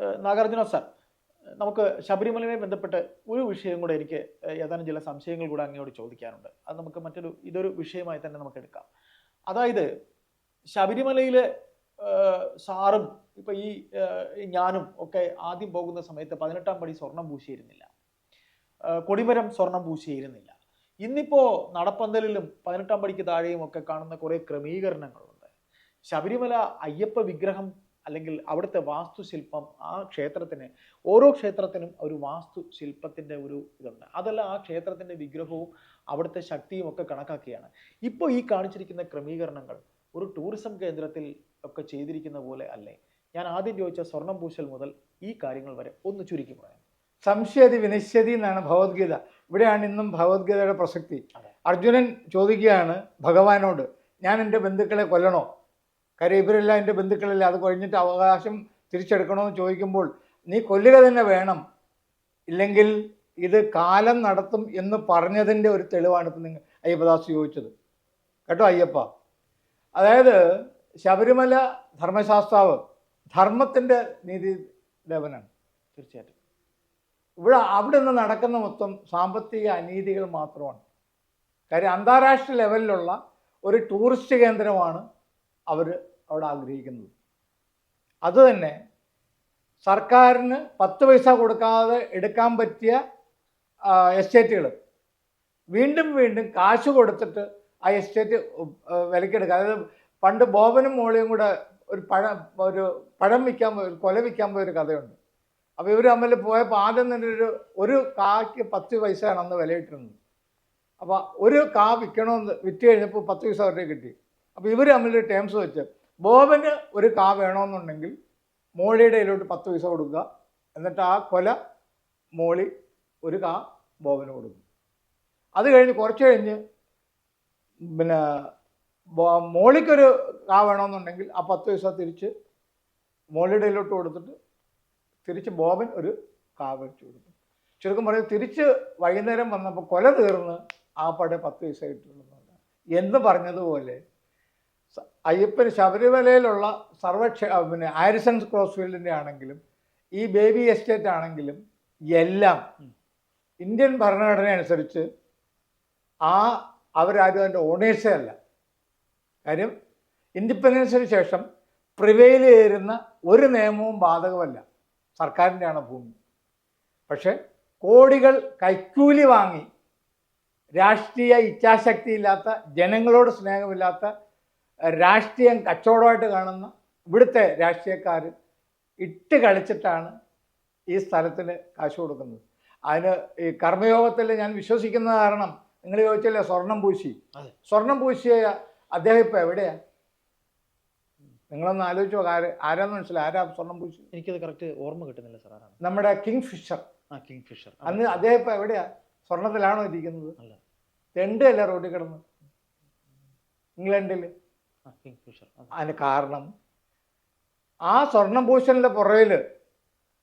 Nagarjuna sir നമുക്ക് ശബരിമലയുമായി ബന്ധപ്പെട്ട് ഒരു വിഷയം കൂടെ എനിക്ക് ഏതാനും ചില സംശയങ്ങൾ കൂടെ അങ്ങോട്ട് ചോദിക്കാനുണ്ട്. അത് നമുക്ക് മറ്റൊരു ഇതൊരു വിഷയമായി തന്നെ നമുക്ക് എടുക്കാം. അതായത് ശബരിമലയിലെ സാറും ഇപ്പൊ ഈ ഞാനും ഒക്കെ ആദ്യം പോകുന്ന സമയത്ത് പതിനെട്ടാം പടി സ്വർണം പൂശിയിരുന്നില്ല. കൊടിമരം സ്വർണം പൂശിയിരുന്നില്ല. ഇന്നിപ്പോ നടപ്പന്തലിലും പതിനെട്ടാം പടിക്ക് താഴെയും ഒക്കെ കാണുന്ന കുറെ ക്രമീകരണങ്ങളുണ്ട്. ശബരിമല അയ്യപ്പ വിഗ്രഹം അല്ലെങ്കിൽ അവിടുത്തെ വാസ്തുശില്പം ആ ക്ഷേത്രത്തിന് ഓരോ ക്ഷേത്രത്തിനും ഒരു വാസ്തുശില്പത്തിന്റെ ഒരു ഇതുണ്ട്. അതല്ല ആ ക്ഷേത്രത്തിന്റെ വിഗ്രഹവും അവിടുത്തെ ശക്തിയും ഒക്കെ കണക്കാക്കിയാണ്. ഇപ്പോൾ ഈ കാണിച്ചിരിക്കുന്ന ക്രമീകരണങ്ങൾ ഒരു ടൂറിസം കേന്ദ്രത്തിൽ ഒക്കെ ചെയ്തിരിക്കുന്ന പോലെ അല്ലേ? ഞാൻ ആദ്യം ചോദിച്ച സ്വർണം പൂശൽ മുതൽ ഈ കാര്യങ്ങൾ വരെ ഒന്ന് ചുരുക്കി പറയാം. സംശയതി വിനിശ്യതി എന്നാണ് ഭഗവത്ഗീത. ഇവിടെയാണ് ഇന്നും ഭഗവത്ഗീതയുടെ പ്രസക്തി. അർജുനൻ ചോദിക്കുകയാണ് ഭഗവാനോട് ഞാൻ എന്റെ ബന്ധുക്കളെ കൊല്ലണോ? കാര്യം ഇവരെല്ലാം എന്റെ ബന്ധുക്കളല്ലേ? അത് കഴിഞ്ഞിട്ട് അവകാശം തിരിച്ചെടുക്കണമെന്ന് ചോദിക്കുമ്പോൾ നീ കൊല്ലുക തന്നെ വേണം. ഇല്ലെങ്കിൽ ഇത് കാലം നടത്തും എന്ന് പറഞ്ഞതിന്റെ ഒരു തെളിവാണ് ഇപ്പം നിങ്ങൾ അയ്യപ്പദാസ് ചോദിച്ചത്. കേട്ടോ അയ്യപ്പ? അതായത് ശബരിമല ധർമ്മശാസ്ത്രാവ് ധർമ്മത്തിന്റെ നീതി ദേവനാണ് തീർച്ചയായിട്ടും. ഇവിടെ അവിടെ നിന്ന് നടക്കുന്ന മൊത്തം സാമ്പത്തിക അനീതികൾ മാത്രമാണ്. കാര്യം അന്താരാഷ്ട്ര ലെവലിലുള്ള ഒരു ടൂറിസ്റ്റ് കേന്ദ്രമാണ് അവർ അവിടെ ആഗ്രഹിക്കുന്നത്. അതുതന്നെ സർക്കാരിന് പത്ത് പൈസ കൊടുക്കാതെ എടുക്കാൻ പറ്റിയ എസ്റ്റേറ്റുകൾ. വീണ്ടും വീണ്ടും കാശ് കൊടുത്തിട്ട് ആ എസ്റ്റേറ്റ് വിലക്കെടുക്കുക. അതായത് പണ്ട് ബോബനും മോളിയും കൂടെ ഒരു പഴം ഒരു പഴം വിൽക്കാൻ പോയി കൊല വിൽക്കാൻ പോയ ഒരു കഥയുണ്ട്. അപ്പോൾ ഇവർ തമ്മിൽ പോയപ്പോൾ ആദ്യം തന്നെ ഒരു ഒരു കായ്ക്ക് പത്ത് പൈസയാണ് അന്ന് വിലയിട്ടിരുന്നത്. അപ്പോൾ ഒരു കാ വിൽക്കണമെന്ന് വിറ്റ് കഴിഞ്ഞപ്പോൾ പത്ത് പൈസ അവരുടെ കിട്ടി. അപ്പോൾ ഇവർ തമ്മിൽ ടേംസ് വെച്ച് ബോബന് ഒരു കാ വേണമെന്നുണ്ടെങ്കിൽ മോളിയുടെ കയ്യിലോട്ട് പത്ത് പൈസ കൊടുക്കുക. എന്നിട്ട് ആ കൊല മോളി ഒരു കാ ബോബന് കൊടുക്കും. അത് കഴിഞ്ഞ് കുറച്ച് കഴിഞ്ഞ് പിന്നെ മോളിക്കൊരു കാ വേണമെന്നുണ്ടെങ്കിൽ ആ പത്ത് പൈസ തിരിച്ച് മോളിയുടെ കയ്യിലോട്ട് കൊടുത്തിട്ട് തിരിച്ച് ബോബൻ ഒരു കാ വെച്ച് കൊടുക്കും. ചുരുക്കം പറയും തിരിച്ച് വൈകുന്നേരം വന്നപ്പോൾ കൊല തീർന്ന് ആ പടെ പത്ത് പൈസ കിട്ടുന്നു എന്ന് പറഞ്ഞതുപോലെ അയ്യപ്പന് ശബരിമലയിലുള്ള സർവക്ഷ പിന്നെ ആരിസൺസ് ക്രോസ് ഫീൽഡിന്റെ ആണെങ്കിലും ഈ ബേബി എസ്റ്റേറ്റ് ആണെങ്കിലും എല്ലാം ഇന്ത്യൻ ഭരണഘടന അനുസരിച്ച് ആ അവരാരും അതിന്റെ ഓണേഴ്സേ അല്ല. കാര്യം ഇൻഡിപെൻഡൻസിന് ശേഷം പ്രിവെയിൽ ചേരുന്ന ഒരു നിയമവും ബാധകമല്ല. സർക്കാരിന്റെയാണ് ഭൂമി. പക്ഷേ കോടികൾ കൈക്കൂലി വാങ്ങി രാഷ്ട്രീയ ഇച്ഛാശക്തിയില്ലാത്ത ജനങ്ങളോട് സ്നേഹമില്ലാത്ത രാഷ്ട്രീയം കച്ചവടമായിട്ട് കാണുന്ന ഇവിടുത്തെ രാഷ്ട്രീയക്കാർ ഇട്ട് കളിച്ചിട്ടാണ് ഈ സ്ഥലത്തിന് കാശ് കൊടുക്കുന്നത്. അതിന് ഈ കർമ്മയോഗത്തിൽ ഞാൻ വിശ്വസിക്കുന്ന കാരണം നിങ്ങൾ ചോദിച്ചല്ലേ സ്വർണം പൂശി. സ്വർണം പൂശിയ അദ്ദേഹം ഇപ്പം എവിടെയാ? നിങ്ങളൊന്ന് ആലോചിച്ചോ ആര് ആരാന്ന് മനസ്സിലായി? ആരാ സ്വർണം പൂശി? എനിക്കത് കറക്റ്റ് ഓർമ്മ കിട്ടുന്നില്ല സാർ ആരാണ്? നമ്മുടെ കിങ് ഫിഷർ ആ കിങ് ഫിഷർ അന്ന് അദ്ദേഹം ഇപ്പം എവിടെയാ? സ്വർണത്തിലാണോ ഇരിക്കുന്നത്? അല്ല. തെണ്ടല്ല റോഡിൽ കിടന്ന്? ഇംഗ്ലണ്ടിൽ അതിന് കാരണം ആ സ്വർണം പൂശലിന്റെ പുറകിൽ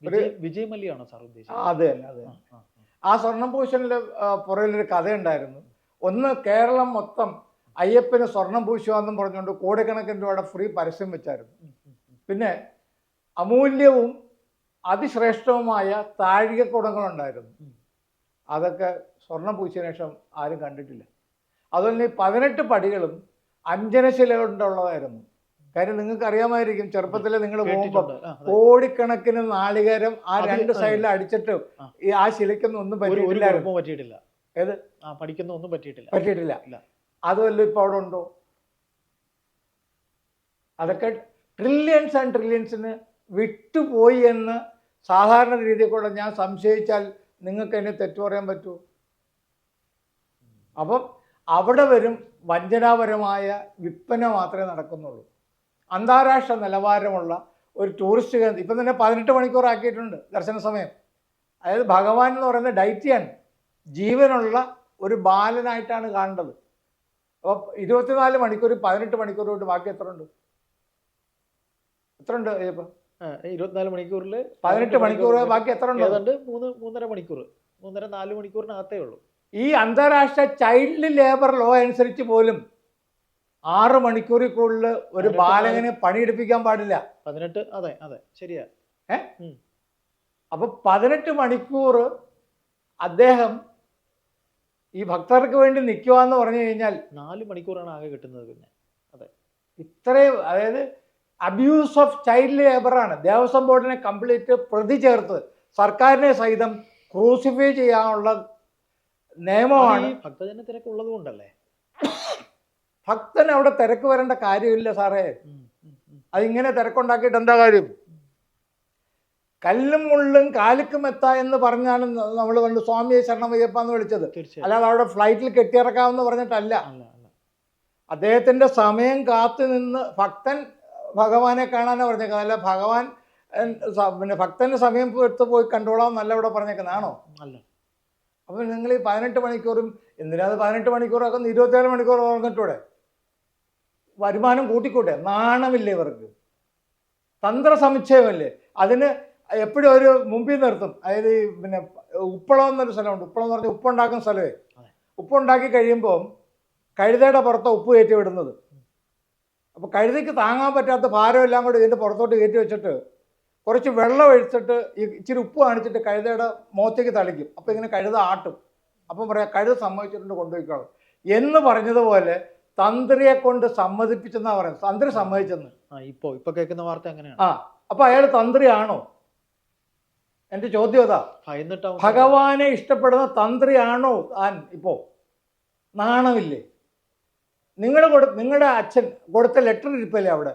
വിജയ് വിജയ് മല്യാണോ സാർ ഉദ്ദേശിച്ചത് അത് തന്നെ അത് ആ. ഒരു സ്വർണം പൂശലിന്റെ പുറകിലൊരു കഥയുണ്ടായിരുന്നു ഒന്ന് കേരളം മൊത്തം അയ്യപ്പന് സ്വർണം പൂശുവാന്നും പറഞ്ഞുകൊണ്ട് കോടിക്കണക്കിന് രൂപയുടെ ഫ്രീ പരസ്യം വെച്ചായിരുന്നു. പിന്നെ അമൂല്യവും അതിശ്രേഷ്ഠവുമായ താഴികക്കുടങ്ങളുണ്ടായിരുന്നു. അതൊക്കെ സ്വർണം പൂശിയതിനു ശേഷം ആരും കണ്ടിട്ടില്ല അതുപോലെ ഈ പതിനെട്ട് പടികളും അഞ്ജനശില കൊണ്ടുള്ളതായിരുന്നു. കാര്യം നിങ്ങൾക്ക് അറിയാമായിരിക്കും ചെറുപ്പത്തിൽ നിങ്ങൾ പോകുമ്പോൾ. കോടിക്കണക്കിന് നാളികേരം ആ രണ്ട് സൈഡിൽ അടിച്ചിട്ട് ഈ ആ ശിലയ്ക്കൊന്നും ഒന്നും പറ്റിയിട്ടില്ലായിരുന്നു. പറ്റിയിട്ടില്ല. ഏത്? ആ പഠിക്കുന്ന ഒന്നും പറ്റിയിട്ടില്ല. പറ്റിയിട്ടില്ല. അതുമല്ല ഇപ്പൊ അവിടെ ഉണ്ടോ? അതൊക്കെ ട്രില്യൺസ് ആൻഡ് ട്രില്യൺസിന് വിട്ടുപോയി എന്ന് സാധാരണ രീതിയിൽ കൂടെ ഞാൻ സംശയിച്ചാൽ നിങ്ങൾക്ക് എന്നെ തെറ്റു പറയാൻ പറ്റുമോ അപ്പം അവിടെ വരും വഞ്ചനാപരമായ വിൽപ്പന മാത്രമേ നടക്കുന്നുള്ളൂ. അന്താരാഷ്ട്ര നിലവാരമുള്ള ഒരു ടൂറിസ്റ്റ് കേന്ദ്രം. ഇപ്പം തന്നെ പതിനെട്ട് മണിക്കൂർ ആക്കിയിട്ടുണ്ട് ദർശന സമയം. അതായത് ഭഗവാൻ എന്ന് പറയുന്ന ഡൈറ്റിയാണ് ജീവനുള്ള ഒരു ബാലനായിട്ടാണ് കാണേണ്ടത്. അപ്പോൾ ഇരുപത്തിനാല് മണിക്കൂർ പതിനെട്ട് മണിക്കൂർ കൊണ്ട് ബാക്കി എത്ര ഉണ്ട് എത്ര ഉണ്ട് അയ്യപ്പം ഇരുപത്തിനാല് മണിക്കൂറിൽ പതിനെട്ട് മണിക്കൂർ ബാക്കി എത്ര ഉണ്ട് ഏതാണ്ട് മൂന്ന് മൂന്നര മണിക്കൂർ മൂന്നര നാല് മണിക്കൂറിനകത്തേ ഉള്ളൂ. ഈ അന്താരാഷ്ട്ര ചൈൽഡ് ലേബർ ലോ അനുസരിച്ച് പോലും ആറ് മണിക്കൂറിൽ കൂടുതൽ ഒരു ബാലകന് പണിയെടുപ്പിക്കാൻ പാടില്ല. പതിനെട്ട് അതെ അതെ ശരിയാ. അപ്പൊ പതിനെട്ട് മണിക്കൂർ അദ്ദേഹം ഈ ഭക്തർക്ക് വേണ്ടി നിൽക്കുക എന്ന് പറഞ്ഞു കഴിഞ്ഞാൽ നാല് മണിക്കൂറാണ് ആകെ കിട്ടുന്നത് പിന്നെ. അതെ. ഇത്രയും അതായത് അബ്യൂസ് ഓഫ് ചൈൽഡ് ലേബറാണ് ദേവസ്വം ബോർഡിനെ കംപ്ലീറ്റ് പ്രതി ചേർത്ത് സർക്കാരിനെ സഹിതം ക്രൂസിഫൈ ചെയ്യാനുള്ള നിയമമാണ്. ഭക്തജന തിരക്കുള്ളത് കൊണ്ടല്ലേ? ഭക്തൻ അവിടെ തിരക്ക് വരേണ്ട കാര്യമില്ല സാറേ. അതിങ്ങനെ തിരക്കുണ്ടാക്കിയിട്ട് എന്താ കാര്യം? കല്ലും മുള്ളും കാലിക്കും എത്ത എന്ന് പറഞ്ഞാണ് നമ്മൾ കണ്ട് സ്വാമിയെ ശരണമയ്യപ്പ എന്ന് വിളിച്ചത് അല്ലാതെ അവിടെ ഫ്ലൈറ്റിൽ കെട്ടിയിറക്കാമെന്ന് പറഞ്ഞിട്ടല്ല. അദ്ദേഹത്തിന്റെ സമയം കാത്തു നിന്ന് ഭക്തൻ ഭഗവാനെ കാണാനാണ് പറഞ്ഞേക്കുന്നത്. അല്ല ഭഗവാൻ പിന്നെ ഭക്തന്റെ സമയം എടുത്ത് പോയി കണ്ടോളാം എന്നല്ല ഇവിടെ പറഞ്ഞേക്കുന്നതാണോ അല്ല. അപ്പോൾ നിങ്ങൾ ഈ പതിനെട്ട് മണിക്കൂറും എന്തിനാ പതിനെട്ട് മണിക്കൂറൊക്കെ ഇരുപത്തേഴ് മണിക്കൂർ ഓർന്നിട്ടൂടെ വരുമാനം കൂട്ടിക്കൂട്ടെ നാണമില്ലേ ഇവർക്ക്? തന്ത്ര സമുച്ചയമല്ലേ അതിന് എപ്പോഴും ഒരു മുമ്പിൽ നിർത്തും. അതായത് ഈ പിന്നെ ഉപ്പളം എന്നൊരു സ്ഥലമുണ്ട്. ഉപ്പളം എന്ന് പറഞ്ഞാൽ ഉപ്പുണ്ടാക്കുന്ന സ്ഥലമേ. ഉപ്പുണ്ടാക്കി കഴിയുമ്പം കഴുതയുടെ പുറത്ത് ഉപ്പ് കയറ്റി വിടുന്നത്. അപ്പോൾ കഴുതയ്ക്ക് താങ്ങാൻ പറ്റാത്ത ഭാരം എല്ലാം കൂടി ഇതിന്റെ പുറത്തോട്ട് കയറ്റി വെച്ചിട്ട് കുറച്ച് വെള്ളം ഒഴിച്ചിട്ട് ഈ ഇച്ചിരി ഉപ്പ് കാണിച്ചിട്ട് കഴുതയുടെ മുഖത്തേക്ക് തളിക്കും. അപ്പോൾ ഇങ്ങനെ കഴുത ആട്ടും. അപ്പം പറയാം കഴുത സമ്മതിച്ചിട്ടുണ്ട് കൊണ്ടുപോയിക്കോളും. എന്ന് പറഞ്ഞതുപോലെ തന്ത്രിയെ കൊണ്ട് സമ്മതിപ്പിച്ചെന്നാ പറയുന്നത്. തന്ത്രി സമ്മതിച്ചെന്ന്. ഇപ്പോ ഇപ്പൊ കേൾക്കുന്ന വാർത്ത അങ്ങനെയാണ്. ആ അപ്പൊ അയാൾ തന്ത്രിയാണോ? എന്റെ ചോദ്യം അതാ. ഭഗവാനെ ഇഷ്ടപ്പെടുന്ന തന്ത്രിയാണോ? താൻ ഇപ്പോ നാണമില്ലേ? നിങ്ങളുടെ കൊടു നിങ്ങളുടെ അച്ഛൻ കൊടുത്ത ലെറ്റർ ഇരിപ്പല്ലേ അവിടെ?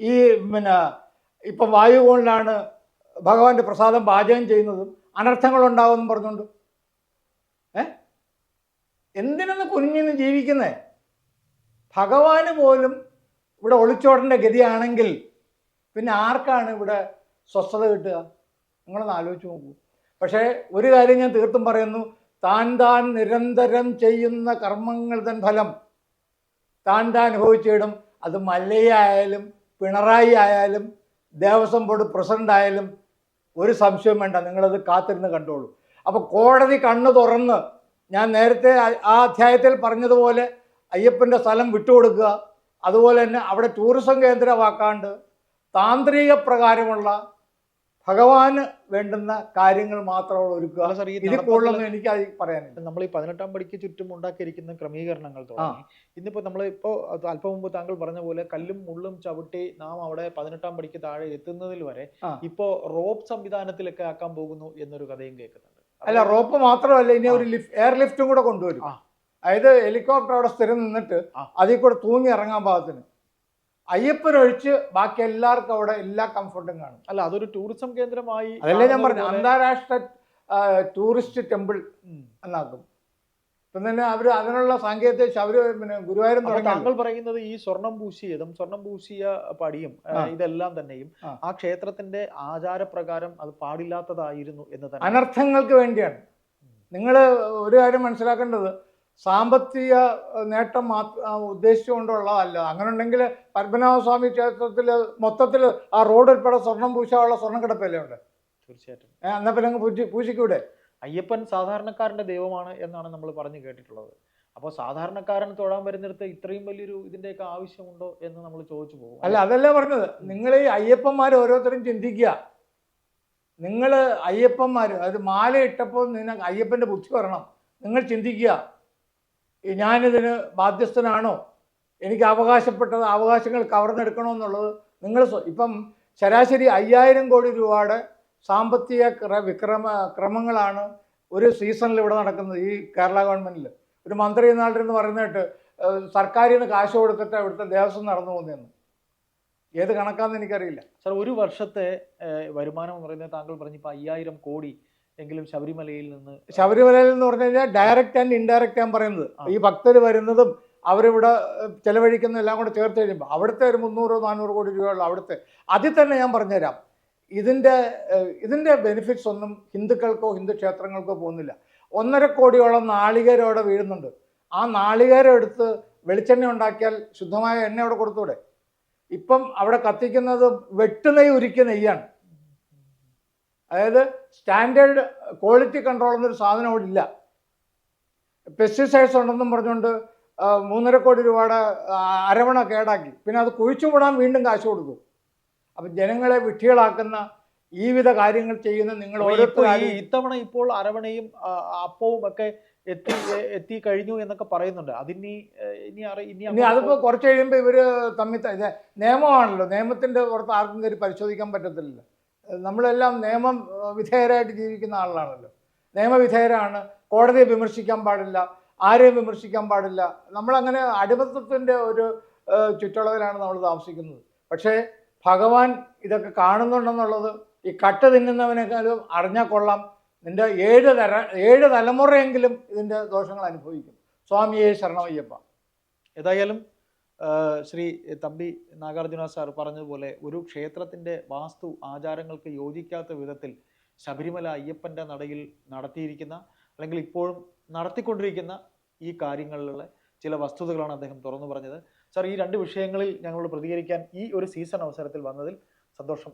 ഈ പിന്നെ ഇപ്പം വായു കൊണ്ടാണ് ഭഗവാന്റെ പ്രസാദം പാചകം ചെയ്യുന്നതും അനർത്ഥങ്ങൾ ഉണ്ടാവുമെന്നും പറഞ്ഞുകൊണ്ട്. ഏ? എന്തിനൊന്ന് കുഞ്ഞിന് ജീവിക്കുന്നേ? ഭഗവാന് പോലും ഇവിടെ ഒളിച്ചോടേണ്ട ഗതിയാണെങ്കിൽ പിന്നെ ആർക്കാണ് ഇവിടെ സ്വസ്ഥത കിട്ടുക? നിങ്ങളൊന്ന് ആലോചിച്ച് നോക്കൂ. പക്ഷേ ഒരു കാര്യം ഞാൻ തീർത്തും പറയുന്നു. താൻ താൻ നിരന്തരം ചെയ്യുന്ന കർമ്മങ്ങൾ തൻ ഫലം. താൻ താൻ അനുഭവിച്ചിടും അത് മല്ലയായാലും പിണറായി ആയാലും ദേവസ്വം ബോർഡ് പ്രസിഡന്റ് ആയാലും ഒരു സംശയം വേണ്ട നിങ്ങളത് കാത്തിരുന്ന് കണ്ടോളൂ. അപ്പോൾ കോടതി കണ്ണ് തുറന്ന് ഞാൻ നേരത്തെ ആ- അധ്യായത്തിൽ പറഞ്ഞതുപോലെ അയ്യപ്പന്റെ സ്ഥലം വിട്ടുകൊടുക്കുക അതുപോലെ തന്നെ അവിടെ ടൂറിസം കേന്ദ്രമാക്കാണ്ട് താന്ത്രിക പ്രകാരമുള്ള ഭഗവാന് വേണ്ടുന്ന കാര്യങ്ങൾ മാത്രമുള്ള ഒരുക്കുക. ഇത് കൂടുതലൊന്നും എനിക്ക് അത് പറയാനില്ല. നമ്മൾ ഈ പതിനെട്ടാം പടിക്ക് ചുറ്റും ഉണ്ടാക്കിയിരിക്കുന്ന ക്രമീകരണങ്ങൾ തുടങ്ങി. ഇന്നിപ്പോ നമ്മൾ അല്പം മുമ്പ് താങ്കൾ പറഞ്ഞ പോലെ കല്ലും മുള്ളും ചവിട്ടി നാം അവിടെ പതിനെട്ടാം പടിക്ക് താഴെ എത്തുന്നതിൽ വരെ ഇപ്പോ റോപ്പ് സംവിധാനത്തിലൊക്കെ ആക്കാൻ പോകുന്നു എന്നൊരു കഥയും കേൾക്കുന്നുണ്ട്. അല്ല റോപ്പ് മാത്രമല്ല ഇനി ഒരു ലിഫ്റ്റ് എയർ ലിഫ്റ്റും കൂടെ കൊണ്ടുവരും. അതായത് ഹെലികോപ്റ്റർ അവിടെ സ്ഥിരം നിന്നിട്ട്. അതിൽ കൂടെ തൂങ്ങി ഇറങ്ങാൻ പാകത്തിന്. അയ്യപ്പനൊഴിച്ച് ബാക്കി എല്ലാവർക്കും അവിടെ എല്ലാ കംഫർട്ടും കാണും. അല്ല അതൊരു ടൂറിസം കേന്ദ്രമായി അതല്ലേ ഞാൻ പറഞ്ഞു? അന്താരാഷ്ട്ര ടൂറിസ്റ്റ് ടെമ്പിൾ. എന്നാക്കും. ഇപ്പം തന്നെ അവർ അതിനുള്ള സാങ്കേതിക അവർ പിന്നെ ഗുരുവായൂരം താങ്കൾ പറയുന്നത് ഈ സ്വർണം പൂശിയതും സ്വർണം പൂശിയ പടിയും. ഇതെല്ലാം തന്നെയും ആ. ആ ക്ഷേത്രത്തിന്റെ ആചാരപ്രകാരം അത് പാടില്ലാത്തതായിരുന്നു എന്ന് തന്നെ. അനർത്ഥങ്ങൾക്ക് വേണ്ടിയാണ്. നിങ്ങൾ ഒരു കാര്യം മനസ്സിലാക്കേണ്ടത് സാമ്പത്തിക നേട്ടം മാത്രം ഉദ്ദേശിച്ചുകൊണ്ടുള്ളതല്ല. അങ്ങനെ ഉണ്ടെങ്കിൽ പത്മനാഭസ്വാമി ക്ഷേത്രത്തിൽ മൊത്തത്തിൽ ആ റോഡ് ഉൾപ്പെടെ സ്വർണം പൂശാനുള്ള സ്വർണം കിടപ്പല്ലേ ഉണ്ട് തീർച്ചയായിട്ടും. എന്നാൽ പിന്നെ അങ്ങ് പൂജി പൂജിക്കൂടെ? അയ്യപ്പൻ സാധാരണക്കാരന്റെ ദൈവമാണ് എന്നാണ് നമ്മൾ പറഞ്ഞു കേട്ടിട്ടുള്ളത്. അപ്പോൾ സാധാരണക്കാരൻ തൊഴാൻ വരുന്നിടത്ത് ഇത്രയും വലിയൊരു ഇതിന്റെയൊക്കെ ആവശ്യമുണ്ടോ എന്ന് നമ്മൾ ചോദിച്ചു പോകും. അല്ല അതല്ല പറഞ്ഞത്. നിങ്ങൾ ഈ അയ്യപ്പന്മാർ ഓരോരുത്തരും ചിന്തിക്കുക. നിങ്ങൾ അയ്യപ്പന്മാർ അത് മാല ഇട്ടപ്പോൾ നിങ്ങൾ അയ്യപ്പന്റെ ബുദ്ധി വരണം. നിങ്ങൾ ചിന്തിക്കുക. ഞാനിതിന് ബാധ്യസ്ഥനാണോ? എനിക്ക് അവകാശപ്പെട്ടത് അവകാശങ്ങൾ കവർന്നെടുക്കണമെന്നുള്ളത് നിങ്ങൾ ഇപ്പം ശരാശരി അയ്യായിരം കോടി രൂപയുടെ സാമ്പത്തിക ക്ര- വിക്രമ ക്രമങ്ങളാണ് ഒരു സീസണിൽ ഇവിടെ നടക്കുന്നത് ഈ കേരള ഗവൺമെന്റിൽ ഒരു മന്ത്രി എന്ന് പറയുന്നിട്ട് സർക്കാരിൽ നിന്ന് കാശ് കൊടുത്തിട്ട് ഇവിടുത്തെ ദേവസ്വം നടന്നു പോകുന്നതെന്ന്. ഏത് കണക്കാന്ന് എനിക്കറിയില്ല. സർ ഒരു വർഷത്തെ വരുമാനം എന്ന് പറയുന്നത് താങ്കൾ പറഞ്ഞിപ്പോൾ അയ്യായിരം കോടി എങ്കിലും ശബരിമലയിൽ നിന്ന് ശബരിമലയിൽ എന്ന് പറഞ്ഞു കഴിഞ്ഞാൽ ഡയറക്റ്റ് ആൻഡ് ഇൻഡയറക്റ്റ് ഞാൻ പറയുന്നത്. ഈ ഭക്തർ വരുന്നതും അവരിവിടെ ചെലവഴിക്കുന്ന എല്ലാം കൂടെ ചേർത്ത് കഴിയുമ്പോൾ അവിടുത്തെ ഒരു മുന്നൂറ് നാനൂറ് കോടി രൂപയുള്ള അവിടുത്തെ അതിൽ തന്നെ ഞാൻ പറഞ്ഞുതരാം. ഇതിന്റെ ഇതിന്റെ ബെനിഫിറ്റ്സ് ഒന്നും ഹിന്ദുക്കൾക്കോ ഹിന്ദു ക്ഷേത്രങ്ങൾക്കോ പോകുന്നില്ല. ഒന്നര കോടിയോളം നാളികേരവിടെ വീഴുന്നുണ്ട്. ആ നാളികേരം എടുത്ത് വെളിച്ചെണ്ണ ഉണ്ടാക്കിയാൽ ശുദ്ധമായ എണ്ണ അവിടെ കൊടുത്തൂടെ? ഇപ്പം അവിടെ കത്തിക്കുന്നത് വെട്ടുനെയ് ഉരുക്കിയ നെയ്യാണ്. അതായത് സ്റ്റാൻഡേർഡ് ക്വാളിറ്റി കൺട്രോൾ എന്നൊരു സാധനം അവിടെ ഇല്ല. പെസ്റ്റിസൈഡ്സ് ഉണ്ടെന്നും പറഞ്ഞുകൊണ്ട് മൂന്നര കോടി രൂപയുടെ അരവണ കേടാക്കി. പിന്നെ അത് കുഴിച്ചു വിടാൻ വീണ്ടും കാശ് കൊടുക്കും. അപ്പം ജനങ്ങളെ വിട്ടികളാക്കുന്ന ഈ വിധ കാര്യങ്ങൾ ചെയ്യുന്ന നിങ്ങൾ ഓരോരുത്തരും ഇത്തവണ ഇപ്പോൾ അരവണയും അപ്പവും ഒക്കെ എത്തി എത്തി കഴിഞ്ഞു എന്നൊക്കെ പറയുന്നുണ്ട്. അതിനി ഇനി അറിയാം ഇനി അതിപ്പോ കുറച്ച് കഴിയുമ്പോൾ ഇവർ തമ്മിൽ നിയമമാണല്ലോ. നിയമത്തിന്റെ പുറത്ത് ആർക്കും കയറി പരിശോധിക്കാൻ പറ്റത്തില്ല നമ്മളെല്ലാം നിയമം വിധേയരായിട്ട് ജീവിക്കുന്ന ആളാണല്ലോ. നിയമവിധേയരാണ്. കോടതിയെ വിമർശിക്കാൻ പാടില്ല. ആരെയും വിമർശിക്കാൻ പാടില്ല. നമ്മളങ്ങനെ അടിമത്വത്തിന്റെ ഒരു ചുറ്റളവിലാണ് നമ്മൾ താമസിക്കുന്നത്. പക്ഷേ ഭഗവാൻ ഇതൊക്കെ കാണുന്നുണ്ടെന്നുള്ളത് ഈ കട്ട് തിന്നുന്നവനേക്കാളും അറിഞ്ഞാൽ കൊള്ളാം. നിന്റെ ഏഴ് തര ഏഴ് തലമുറയെങ്കിലും ഇതിന്റെ ദോഷങ്ങൾ അനുഭവിക്കും. സ്വാമിയെ ശരണമയ്യപ്പ. ഏതായാലും ശ്രീ തമ്പി നാഗാർജുന സാർ പറഞ്ഞതുപോലെ ഒരു ക്ഷേത്രത്തിന്റെ വാസ്തു ആചാരങ്ങൾക്ക് യോജിക്കാത്ത വിധത്തിൽ ശബരിമല അയ്യപ്പന്റെ നടയിൽ നടത്തിയിരിക്കുന്ന അല്ലെങ്കിൽ ഇപ്പോഴും നടത്തിക്കൊണ്ടിരിക്കുന്ന ഈ കാര്യങ്ങളിലുള്ള ചില വസ്തുതകളാണ് അദ്ദേഹം തുറന്നു പറഞ്ഞത്. സാർ ഈ രണ്ട് വിഷയങ്ങളിൽ ഞങ്ങളോട് പ്രതികരിക്കാൻ ഈ ഒരു സീസൺ അവസരത്തിൽ വന്നതിൽ സന്തോഷം.